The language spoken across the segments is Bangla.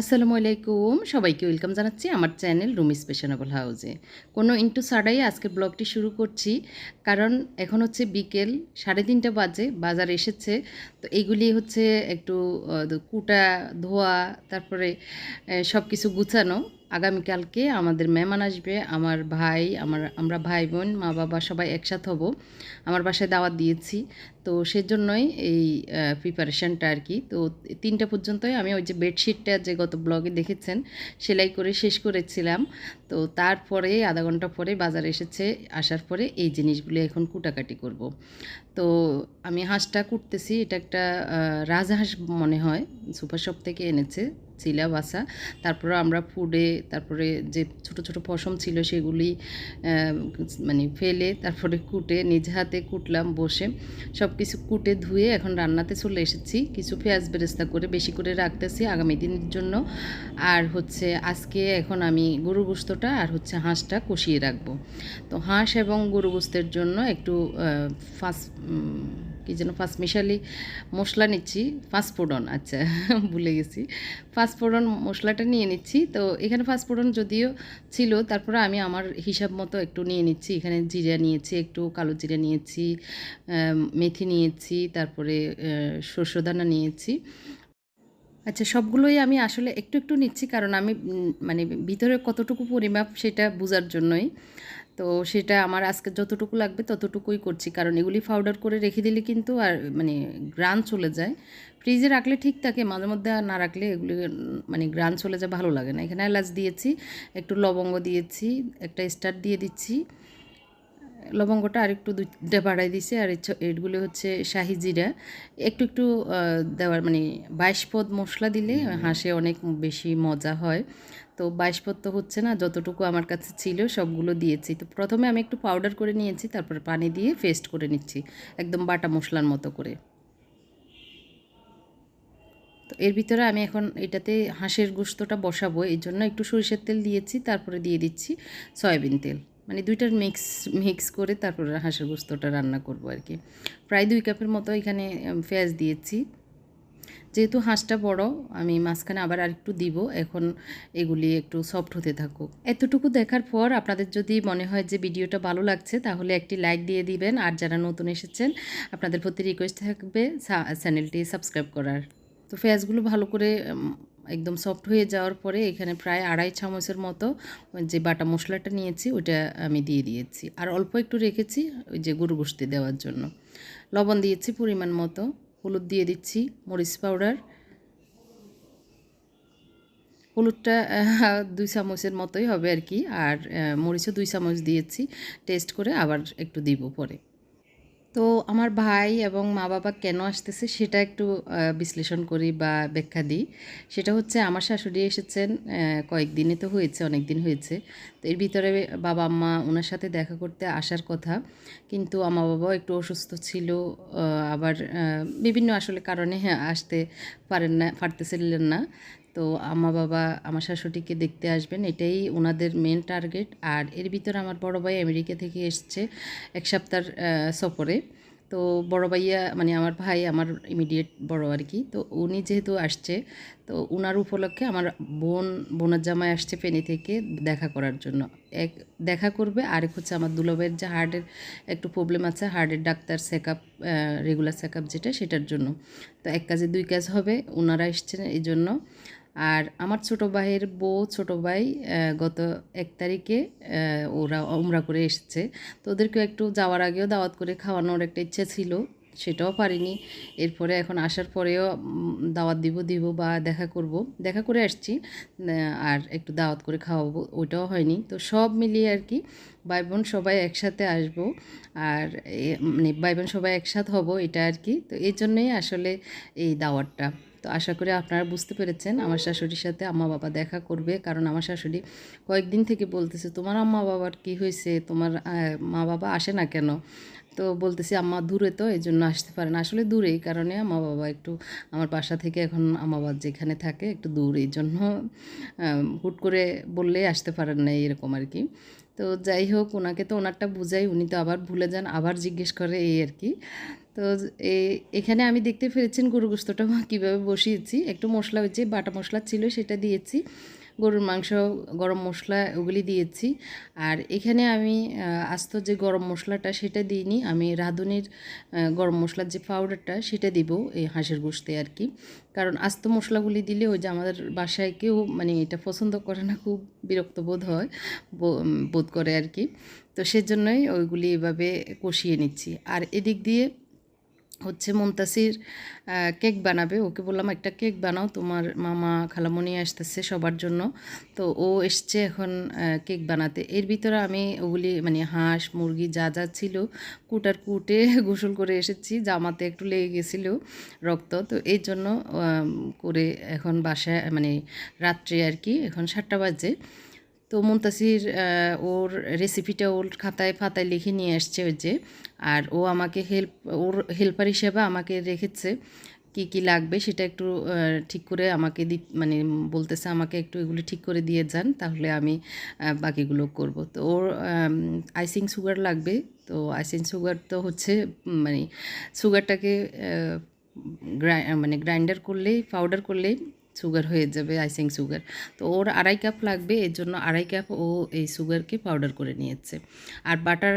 আসসালামু আলাইকুম। সবাইকে ওয়েলকাম জানাচ্ছি আমার চ্যানেল রুমি স্পেশনেবল হাউজে কোনো ইন্টু সাড়াই আজকে ব্লগটি শুরু করছি। কারণ এখন হচ্ছে বিকেল সাড়ে তিনটা বাজে, বাজার এসেছে। তো এইগুলি হচ্ছে একটু কুটা, ধোয়া, তারপরে সব কিছু গুছানো। আগামীকালকে আমাদের মেহমান আসবে, আমার ভাই, আমার, আমরা ভাই বোন, মা বাবা সবাই একসাথে হব। আমার বাসায় দাওয়াত দিয়েছি। তো সেজন্যই এই প্রিপারেশনটা আর কি। তো তিনটা পর্যন্তই আমি ওই যে বেডশিটটা যে গত ব্লগে দেখেছেন, সেলাই করে শেষ করেছিলাম। তো তারপরে আধা ঘণ্টা পরে বাজার এসেছে, আসার পরে এই জিনিসগুলো এখন কুটাকাটি করব। তো আমি হাঁসটা কুটতেছি, এটা একটা রাজহাঁস মনে হয়, সুপার শপ থেকে এনেছে। চিলা বাসা তারপরে আমরা ফুডে তারপরে যে ছোট ছোট পশম ছিল সেগুলি মানে ফেলে তারপরে কুটে, নিজ হাতে কুটলাম, বসে সব কিছু কুটে ধুয়ে এখন রান্নাতে চলে এসেছি। কিছু পেঁয়াজ বেরেস্তা করে বেশি করে রাখতেছি আগামী দিনের জন্য। আর হচ্ছে আজকে এখন আমি গরু গোস্তটা আর হচ্ছে হাঁসটা কষিয়ে রাখব। তো হাঁস এবং গরু গোস্তের জন্য একটু ফার্স্ট কী যেন ফার্স্ট মিশালি মশলা নিচ্ছি ফাস্টফোড়ন আচ্ছা ভুলে গেছি। ফাস্টফোড়ন মশলাটা নিয়ে নিচ্ছি, তো এখানে ফাস্টফোড়ন যদিও ছিল, তারপরে আমি আমার হিসাব মতো একটু নিয়ে নিচ্ছি। এখানে জিরা নিয়েছি, একটু কালো জিরা নিয়েছি মেথি নিয়েছি, তারপরে শস্যদানা নিয়েছি। আচ্ছা সবগুলোই আমি আসলে একটু একটু নিচ্ছি, কারণ আমি মানে ভিতরে কতটুকু পরিমাপ সেটা বোঝার জন্যই। তো সেটা আমার আজকে যতটুকু লাগবে ততটুকুই করছি। কারণ এগুলি পাউডার করে রেখে দিলে কিন্তু আর মানে গ্রান চলে যায়। ফ্রিজে রাখলে ঠিক থাকে মাঝে মধ্যে আর না রাখলে এগুলি মানে গ্রান চলে যায় ভালো লাগে না। এখানে এলাচ দিয়েছি একটু লবঙ্গ দিয়েছি একটা স্টার দিয়ে দিচ্ছি। লবঙ্গটা আর একটু দুইটা বাড়াই দিছে আর এগুলো হচ্ছে শাহি জিরা। একটু একটু দেওয়ার মানে বাইশ পদ মশলা দিলে হাঁসে অনেক বেশি মজা হয়। তো বাইশপত্র হচ্ছে না, যতটুকু আমার কাছে ছিল সবগুলো দিয়েছি। তো প্রথমে আমি একটু পাউডার করে নিয়েছি, তারপর পানি দিয়ে পেস্ট করে নিচ্ছি, একদম বাটা মশলার মতো করে। তো এর ভিতরে আমি এখন এটাতে হাঁসের গোস্তটা বসাবো, এই জন্য একটু সরিষার তেল দিয়েছি, তারপরে দিয়ে দিচ্ছি সয়াবিন তেল। মানে দুইটার মিক্স মিক্স করে তারপরে হাঁসের গোস্তটা রান্না করব আর কি। প্রায় দুই কাপের মতো এখানে পেঁয়াজ দিয়েছি। যেহেতু হাঁসটা বড়, আমি মাঝখানে আবার আরেকটু দিব। এখন এগুলি একটু সফট হতে থাকুক। এতটুকু দেখার পর আপনাদের যদি মনে হয় যে ভিডিওটা ভালো লাগছে, তাহলে একটি লাইক দিয়ে দিবেন। আর যারা নতুন এসেছেন, আপনাদের প্রতি রিকোয়েস্ট থাকবে চ্যানেলটি সাবস্ক্রাইব করার। তো পেঁয়াজগুলো ভালো করে একদম সফট হয়ে যাওয়ার পরে এখানে প্রায় আড়াই চামচের মতো যে বাটা মশলাটা নিয়েছি, ওইটা আমি দিয়ে দিয়েছি। আর অল্প একটু রেখেছি ওই যে গরু গোস্তি দেওয়ার জন্য। লবণ দিয়েছি পরিমাণ মতো। হলুদ দিয়ে দিচ্ছি, মরিচ পাউডার হলুদটা দুই চামচের মতোই হবে আর কি। আর মরিচও দুই চামচ দিয়েছি। টেস্ট করে আবার একটু দিব পরে। তো আমার ভাই এবং মা বাবা কেন আসতেছে সেটা একটু বিশ্লেষণ করি বা ব্যাখ্যা দিই। সেটা হচ্ছে আমার শাশুড়ি এসেছেন কয়েকদিনে তো হয়েছে অনেক দিন হয়েছে। তো এর ভিতরে বাবা আম্মা ওনার সাথে দেখা করতে আসার কথা। কিন্তু আমার বাবাও একটু অসুস্থ ছিল আবার বিভিন্ন আসলে কারণে হ্যাঁ আসতে পারেন না, পারতেছিলেন না। তো আমা বাবা আমার শাশুড়িকে দেখতে আসবেন, এটাই ওনাদের মেন টার্গেট আর এর ভিতর আমার বড় ভাই আমেরিকা থেকে এসছে এক সপ্তাহ সফরে। তো বড় ভাইয়া মানে আমার ভাই আমার ইমিডিয়েট বড় আর কি। তো উনি যেহেতু আসছে, তো ওনার উপলক্ষে আমার বোন, বোনের জামাই আসছে ফেনী থেকে দেখা করার জন্য। এক, দেখা করবে। আরেক হচ্ছে আমার দুলাভাইয়ের যে হার্টের একটু প্রবলেম আছে হার্টের doctor check up regular check up যেটা, সেটার জন্য। তো এক কাজে দুই কাজ হবে ওনারা এসছেন এই জন্য। আর আমার ছোট ভাইয়ের বউ, ছোট ভাই গত এক তারিখে ওরা উমরা করে এসেছে। তো ওদেরকেও একটু যাওয়ার আগেও দাওয়াত করে খাওয়ানোর একটা ইচ্ছে ছিল, সেটাও পারিনি। এরপরে এখন আসার পরেও দাওয়াত দিব দিব বা দেখা করব। দেখা করে আসছি আর একটু দাওয়াত করে খাওয়াবো, ওইটাও হয়নি। তো সব মিলিয়ে আর কি ভাই বোন সবাই একসাথে আসব, আর মানে ভাই বোন সবাই একসাথে হব, এটা আর কি। তো এই জন্যই আসলে এই দাওয়াতটা। তো আশা করি আপনারা বুঝতে পেরেছেন আমার শাশুড়ির সাথে আম্মা বাবা দেখা করবে। কারণ আমার শাশুড়ি কয়েকদিন থেকে বলতেছে, তোমার আম্মা বাবার কি হয়েছে? তোমার মা বাবা আসে না কেন? তো বলতেছি, আম্মা দূরে তো এই জন্য আসতে পারে না। আসলে দূরে, এই কারণে আম্মা বাবা একটু আমার বাসা থেকে এখন আম্মা বাবা যেখানে থাকে একটু দূর, এই জন্য হুট করে বললে আসতে পারেন না, এরকম আর কি। তো যাই হোক, ওনাকে তো ওনারটা বুঝাই, উনি তো আবার ভুলে যান, আবার জিজ্ঞেস করে এই আর কি। তো এখানে আমি দেখতে পেরেছেন গরু গোস্তটা কীভাবে বসিয়েছি। একটু মশলা হয়েছে, বাটা মশলা ছিল, সেটা দিয়েছি। গরুর মাংস, গরম মশলা ওগুলি দিয়েছি। আর এখানে আমি আস্ত যে গরম মশলাটা, সেটা দিইনি। আমি রাঁধুনির গরম মশলার যে পাউডারটা সেটা দিব এই হাঁসের গোস্তে আর কি। কারণ আস্ত মশলাগুলি দিলে ওই যে আমাদের বাসায় কেউ মানে এটা পছন্দ করে না, খুব বিরক্ত বোধ হয় বোধ করে আর কি। তো সেজন্যই ওইগুলি এভাবে কষিয়ে নিচ্ছি। আর এদিক দিয়ে হচ্ছে মুনতাসির কেক বানাবে। ওকে বললাম, একটা কেক বানাও, তোমার মামা খালামণি আসতেছে সবার জন্য। তো ও এসছে এখন কেক বানাতে। এর ভিতরে আমি ওগুলি মানে হাঁস, মুরগি যা যা ছিল কুটার কুটে গোসল করে এসেছি। জামাতে একটু লেগে গেছিল রক্ত। তো এই জন্য করে এখন বাসায় মানে রাত্রে আর কি, এখন সাতটা বাজে। তো মুনতাসির ওর রেসিপিটা ওর খাতায় ফাতায় লিখে নিয়ে আসছে ওই যে। আর ও আমাকে হেল্প ওর হেল্পার হিসেবে আমাকে রেখেছে কি কি লাগবে সেটা একটু ঠিক করে আমাকে দি মানে বলতেছে আমাকে একটু এগুলো ঠিক করে দিয়ে যান, তাহলে আমি বাকিগুলো করব। তো ওর আইসিং সুগার লাগবে। তো আইসিং সুগার তো হচ্ছে মানে সুগারটাকে গ্রাই মানে গ্রাইন্ডার করলেই পাউডার করলেই সুগার হয়ে যাবে আইসিং সুগার তো ওর আড়াই কাপ লাগবে, এর জন্য আড়াই কাপ ও এই সুগারকে পাউডার করে নিয়েছে। আর বাটার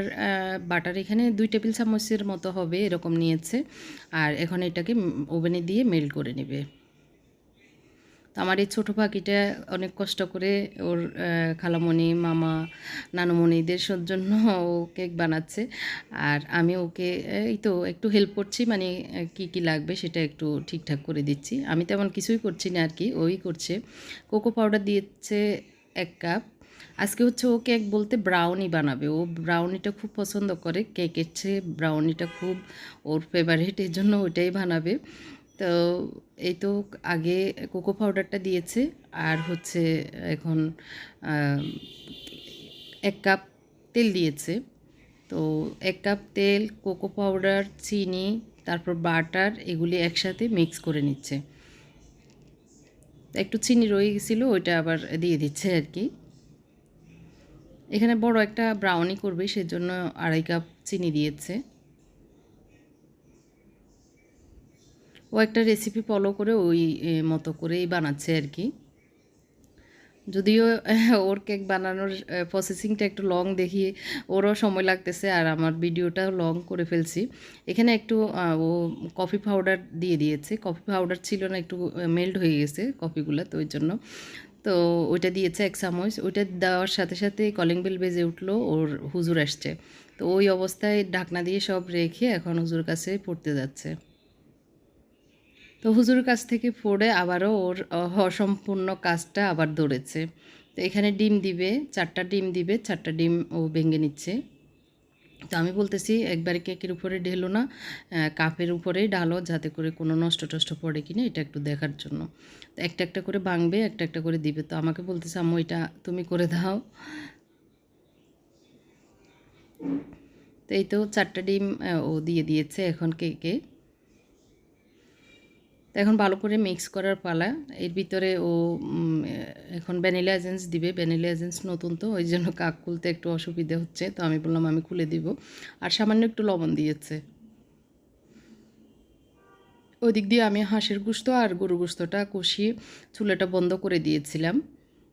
বাটার এখানে দুই টেবিল চামচের মতো হবে, এরকম নিয়েছে। আর এখন এটাকে ওভেনে দিয়ে মেল্ট করে নেবে। আমার এই ছোটো পাখিটা অনেক কষ্ট করে ওর খালামণি, মামা নানুমণিদের জন্য ও কেক বানাচ্ছে। আর আমি ওকে এই তো একটু হেল্প করছি মানে কি কি লাগবে সেটা একটু ঠিকঠাক করে দিচ্ছি। আমি তেমন কিছুই করছি না আর কি ওই করছে। কোকো পাউডার দিয়েছে এক কাপ। আজকে হচ্ছে ও কেক বলতে ব্রাউনি বানাবে। ও ব্রাউনিটা খুব পছন্দ করে, কেকের চেয়ে ব্রাউনিটা খুব ওর ফেভারিট এই জন্য ওইটাই বানাবে। তো এই তো আগে কোকো পাউডারটা দিয়েছে, আর হচ্ছে এখন এক কাপ তেল দিয়েছে। তো এক কাপ তেল, কোকো পাউডার, চিনি, তারপর বাটার, এগুলি একসাথে মিক্স করে নিচ্ছে। একটু চিনি রয়ে গেছিল ওইটা আবার দিয়ে দিচ্ছে আর কি। এখানে বড় একটা ব্রাউনি করবে, সেজন্য আড়াই কাপ চিনি দিয়েছে। ও একটা রেসিপি ফলো করে ওই মতো করেই বানাচ্ছে আর কি। যদিও, ওর কেক বানানোর প্রসেসিংটা একটু লং দেখি, ওরও সময় লাগতেছে আর আমার ভিডিওটাও লং করে ফেলছি। এখানে একটু ও কফি পাউডার দিয়ে দিয়েছে। কফি পাউডার ছিল না, একটু মেল্ট হয়ে গেছে কফিগুলো তো ওই জন্য। তো ওইটা দিয়েছে এক চামচ। ওইটা দেওয়ার সাথে সাথে কলিং বেল বেজে উঠল, ওর হুজুর আসছে। তো ওই অবস্থায় ঢাকনা দিয়ে সব রেখে এখন হুজুর কাছে পড়তে যাচ্ছে। তো হুজুর কাছ থেকে পড়ে আবারও ওর অসম্পূর্ণ কাজটা আবার দৌড়েছে তো এখানে ডিম দিবে, চারটা ডিম দিবে, চারটা ডিম ও ভেঙে নিচ্ছে। তো আমি বলতেছি, একবারে কেকের উপরে ঢেলো না কাপের উপরেই ডালো যাতে করে কোনো নষ্ট টষ্ট পড়ে কিনা, এটা একটু দেখার জন্য। তো একটা একটা করে ভাঙবে, একটা একটা করে দিবে। তো আমাকে বলতেছে, আম্মু, এটা তুমি করে দাও। তো এই তো চারটা ডিম ও দিয়ে দিয়েছে এখন কেকে। তো এখন ভালো করে মিক্স করার পালা। এর ভিতরে ও এখন ভ্যানিলা এজেন্স দিবে। ভ্যানিলা এজেন্স নতুন তো, ওই জন্য কাক খুলতে একটু অসুবিধে হচ্ছে। তো আমি বললাম, আমি খুলে দিব। আর সামান্য একটু লবণ দিয়েছে। ওই দিক দিয়ে আমি হাঁসের গুস্ত আর গরু গুস্তটা কষিয়ে চুলাটা বন্ধ করে দিয়েছিলাম।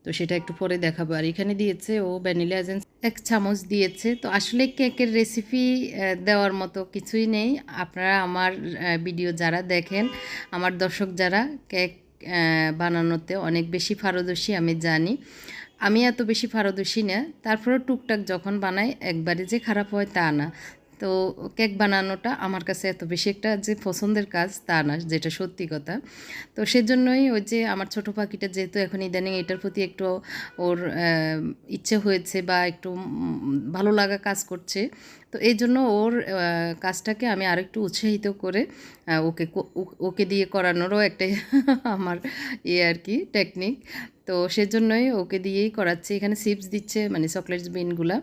তো সেটা একটু পরে দেখাবো। আর এখানে দিয়েছে ও ভ্যানিলা এজেন্স এক চামচ দিয়েছে। তো আসলে কেকের রেসিপি দেওয়ার মতো কিছুই নেই। আপনারা আমার ভিডিও যারা দেখেন, আমার দর্শক যারা, কেক বানানোতে অনেক বেশি পারদর্শী আমি জানি। আমি এত বেশি পারদর্শী না। তারপরে টুকটাক যখন বানাই, একবারে যে খারাপ হয় তা না। তো কেক বানানোটা আমার কাছে এত বেশি একটা যে পছন্দের কাজ তা না, যেটা সত্যি কথা। তো সেজন্যই ওই যে আমার ছোট পাখিটা যেহেতু এখন ইদানিং এটার প্রতি একটু ওর ইচ্ছে হয়েছে বা একটু ভালো লাগা কাজ করছে তো এই জন্য ওর কাজটাকে আমি আরেকটু উৎসাহিত করে ওকে ওকে দিয়ে করানোরও একটা আমার ইয়ে আর কি টেকনিক তো সেজন্যই ওকে দিয়েই করাচ্ছি। এখানে সিপস দিচ্ছে মানে চকলেটস বিনগুলা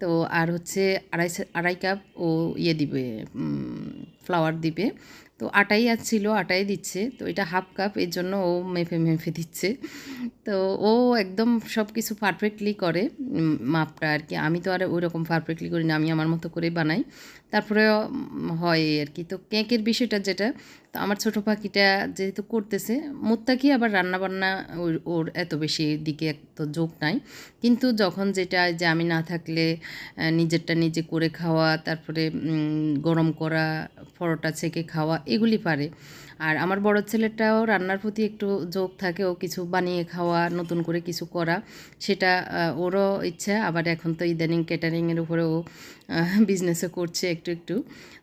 তো আর হচ্ছে আড়াই আড়াই কাপ ও ইয়ে দিবে ফ্লাওয়ার দিবে। তো আটাই আর ছিল, আটাই দিচ্ছে। তো এটা হাফ কাপ, এর জন্য ও মেফে মেফে দিচ্ছে। তো ও একদম সব কিছু পারফেক্টলি করে মাপটা আর কি। আমি তো আর ওই রকম পারফেক্টলি করি না, আমি আমার মতো করে বানাই। তারপরে হয় আর কি। তো কেকের বিষয়টা যেটা তো আমার ছোটো পাখিটা যেহেতু করতেছে, মোত্তাকি আবার রান্নাবান্না ওর ওর এত বেশি দিকে তো যোগ নাই। কিন্তু যখন যেটা যে আমি না থাকলে নিজেরটা নিজে করে খাওয়া, তারপরে গরম করা, পরোটা ছেঁকে খাওয়া, এগুলি পারে। আর আমার বড় ছেলেটাও রান্নার প্রতি একটু যোগ থাকে, ও কিছু বানিয়ে খাওয়া, নতুন করে কিছু করা। সেটা ওরও ইচ্ছা, আবার এখন তো ইদানিং ক্যাটারিংয়ের উপরেও বিজনেসও করছে একটু একটু।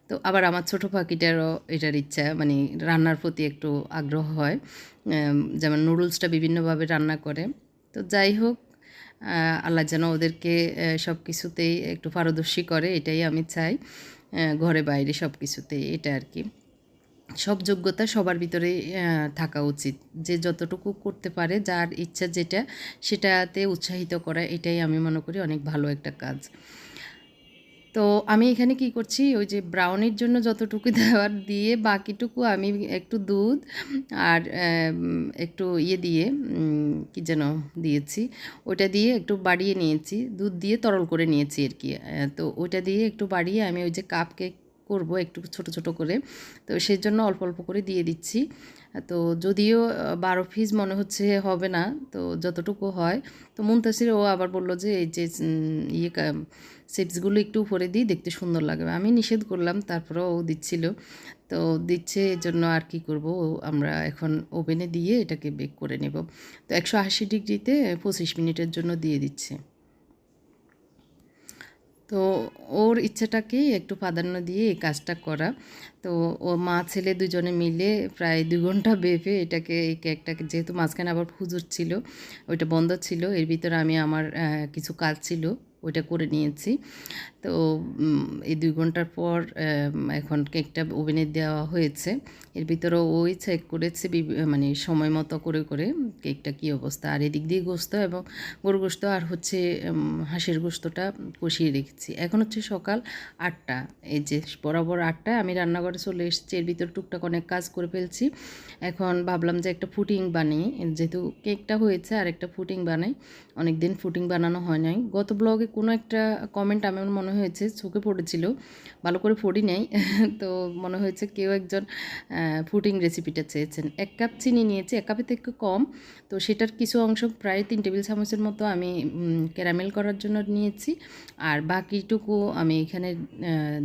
তো আবার আমার ছোটো পাখিটারও এটার ইচ্ছা মানে রান্নার প্রতি একটু আগ্রহ হয়। যেমন নুডলসটা বিভিন্নভাবে রান্না করে। তো যাই হোক আল্লাহ যেন ওদেরকে সব কিছুতেই একটু পারদর্শী করে, এটাই আমি চাই। ঘরে বাইরে সব কিছুতেই এটা আর কি। সব যোগ্যতা সবার ভিতরে থাকা উচিত। যে যতটুকু করতে পারে, যার ইচ্ছা যেটা, সেটাতে উৎসাহিত করা, এটাই আমি মনে করি অনেক ভালো একটা কাজ। তো আমি এখানে কি করছি, ওই যে ব্রাউনির জন্য যতটুকু দেওয়ার দিয়ে বাকিটুকু আমি একটু দুধ আর একটু ইয়ে দিয়ে কি যেন দিয়েছি ওটা দিয়ে একটু বাড়িয়ে নিয়েছি, দুধ দিয়ে তরল করে নিয়েছি আর কি। তো ওটা দিয়ে একটু বাড়িয়ে আমি ওই যে কাপ কেক করব একটু ছোট ছোট করে। তো সেই জন্য অল্প অল্প করে দিয়ে দিচ্ছি। তো যদিও বারো পিস মনে হচ্ছে হবে না, তো যতটুকু হয়। তো মুনতাসির ও আবার বলল যে, এই যে ইয়ে চিপসগুলো একটু উপরে দিই, দেখতে সুন্দর লাগবে। আমি নিষেধ করলাম, তারপরেও ও দিচ্ছিল। তো দিচ্ছে, এর জন্য আর কি করব? আমরা এখন ওভেনে দিয়ে এটাকে বেক করে নেব। তো একশো আশি ডিগ্রিতে পঁচিশ মিনিটের জন্য দিয়ে দিচ্ছে। তো ওর ইচ্ছাটাকেই একটু প্রাধান্য দিয়ে এই কাজটা করা। তো ও মা ছেলে দুজনে মিলে প্রায় দু ঘণ্টা বেঁপে এটাকে, এই কেকটাকে যেহেতু মাঝখানে আবার হুজুর ছিল, ওইটা বন্ধ ছিল, এর ভিতরে আমি আমার কিছু কাজ ছিল, ওইটা করে নিয়েছি। তো এই দুই ঘণ্টার পর এখন কেকটা ওভেনে দেওয়া হয়েছে। এর ভিতরে ওই চেক করেছে মানে সময় মতো করে করে কেকটা কী অবস্থা। আর এদিক দিয়ে গোস্ত এবং গরু গোস্ত আর হচ্ছে হাঁসের গোস্তটা কষিয়ে রেখেছি। এখন হচ্ছে সকাল আটটা। এই যে বরাবর আটটায় আমি রান্নাঘরে চলে এসেছি। এর ভিতর টুকটাক অনেক কাজ করে ফেলছি। এখন ভাবলাম যে একটা ফুটিং বানিয়ে যেহেতু কেকটা হয়েছে আর একটা ফুটিং বানাই। অনেক দিন ফুটিং বানানো হয় নাই। গত ব্লগে কোনো একটা কমেন্ট আমার মনে হয়েছে, চোখে পড়েছিল। ভালো করে পড়ি নাই। তো মনে হয়েছে কেউ একজন ফুটিং রেসিপিটা চেয়েছেন। এক কাপ চিনি নিয়েছি, এক কাপের থেকে কম। তো সেটার কিছু অংশ প্রায় তিন টেবিল চামচের মতো আমি ক্যারামেল করার জন্য নিয়েছি। আর বাকিটুকু আমি এখানে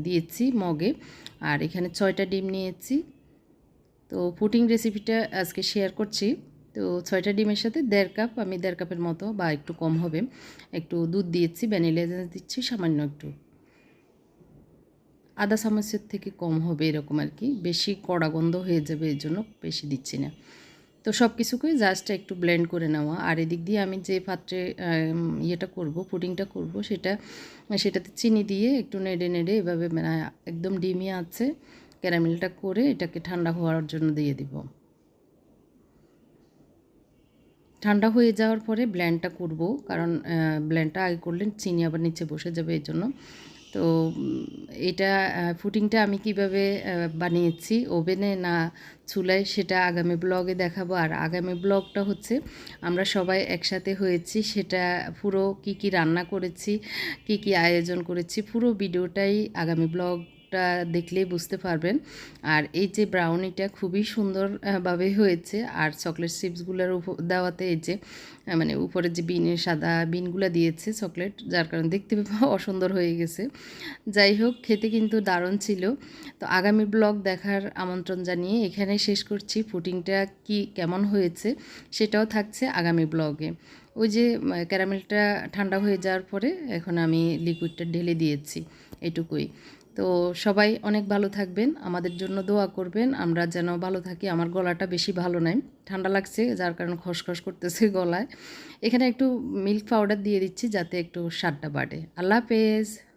দিয়েছি মগে। আর এখানে ছয়টা ডিম নিয়েছি। তো পুটিং রেসিপিটা আজকে শেয়ার করছি। তো ছয়টা ডিমের সাথে দেড় কাপ, আমি দেড় কাপের মতো বা একটু কম হবে, একটু দুধ দিয়েছি, ভ্যানিলা এসেন্স দিচ্ছি, সামান্য একটু। আদা চামচের থেকে কম হবে এরকম আর কি, বেশি কড়া গন্ধ হয়ে যাবে এর জন্য বেশি দিচ্ছি না। তো সব কিছুকে জাস্ট একটু ব্লেন্ড করে নেওয়া। আর এদিক দিয়ে আমি যে পাত্রে ইয়েটা করব, পুডিংটা করব, সেটা, সেটাতে চিনি দিয়ে একটু নেড়ে নেড়ে এভাবে মানে একদম ডিমি আছে, ক্যারামেলটা করে এটাকে ঠান্ডা হওয়ার জন্য দিয়ে দিব। ঠান্ডা হয়ে যাওয়ার পরে ব্ল্যান্ডটা করব। কারণ ব্ল্যান্ডটা আগে করলে চিনি আবার নিচে বসে যাবে এই জন্য। তো এটা ফুটিংটা আমি কীভাবে বানিয়েছি, ওভেনে না চুলায় সেটা আগামী ব্লগে দেখাবো। আর আগামী ব্লগটা হচ্ছে, আমরা সবাই একসাথে হয়েছি, সেটা পুরো কি কি রান্না করেছি, কি কি আয়োজন করেছি, পুরো ভিডিওটাই আগামী ব্লগটা দেখলেই বুঝতে পারবেন। আর এই যে ব্রাউনিটা খুবই সুন্দরভাবে হয়েছে। আর চকলেট চিপসগুলোর উপর দেওয়াতে এই যে মানে উপরে যে বিনের সাদা বিনগুলো দিয়েছে চকলেট যার কারণে দেখতে অসুন্দর হয়ে গেছে। যাই হোক, খেতে কিন্তু দারুণ ছিল। তো আগামী ব্লগ দেখার আমন্ত্রণ জানিয়ে এখানে শেষ করছি। ফুটিংটা কি কেমন হয়েছে সেটাও থাকছে আগামী ব্লগে ওই যে ক্যারামেলটা ঠান্ডা হয়ে যাওয়ার পরে এখন আমি লিকুইডটা ঢেলে দিয়েছি। এটুকুই। তো সবাই অনেক ভালো থাকবেন, আমাদের জন্য দোয়া করবেন, আমরা যেন ভালো থাকি, আমার গলাটা বেশি ভালো নাই, ঠান্ডা লাগছে, যার কারণে খসখস করতেছে গলায়। এখানে একটু মিল্ক পাউডার দিয়ে দিচ্ছি যাতে একটু স্বাদটা বাড়ে। আল্লাহ হাফেজ।